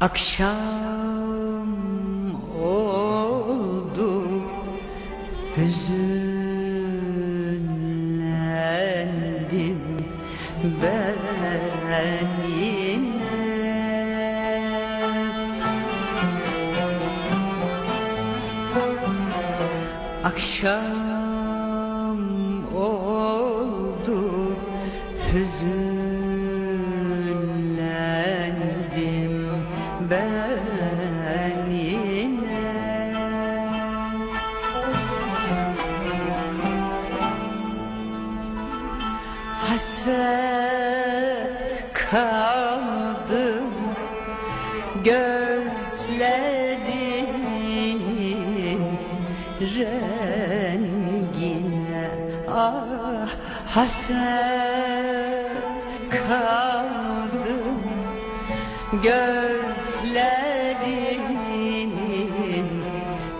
Akşam oldu Hüzünlendim ben yine. Akşam ben yine. Hasret kaldım gözlerinin rengine. Ah hasret kaldım gözlerinin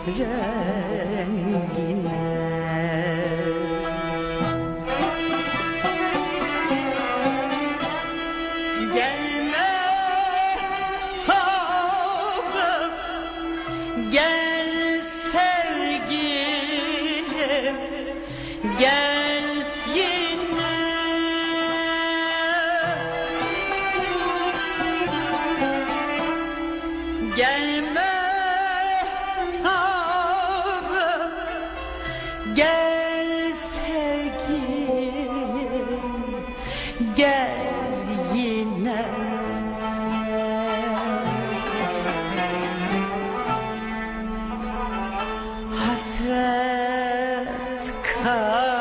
rengine. Gelme tavrım Gel sevgilim Gel gelme tabım Gel sevgilim gel yine. Hasret kal.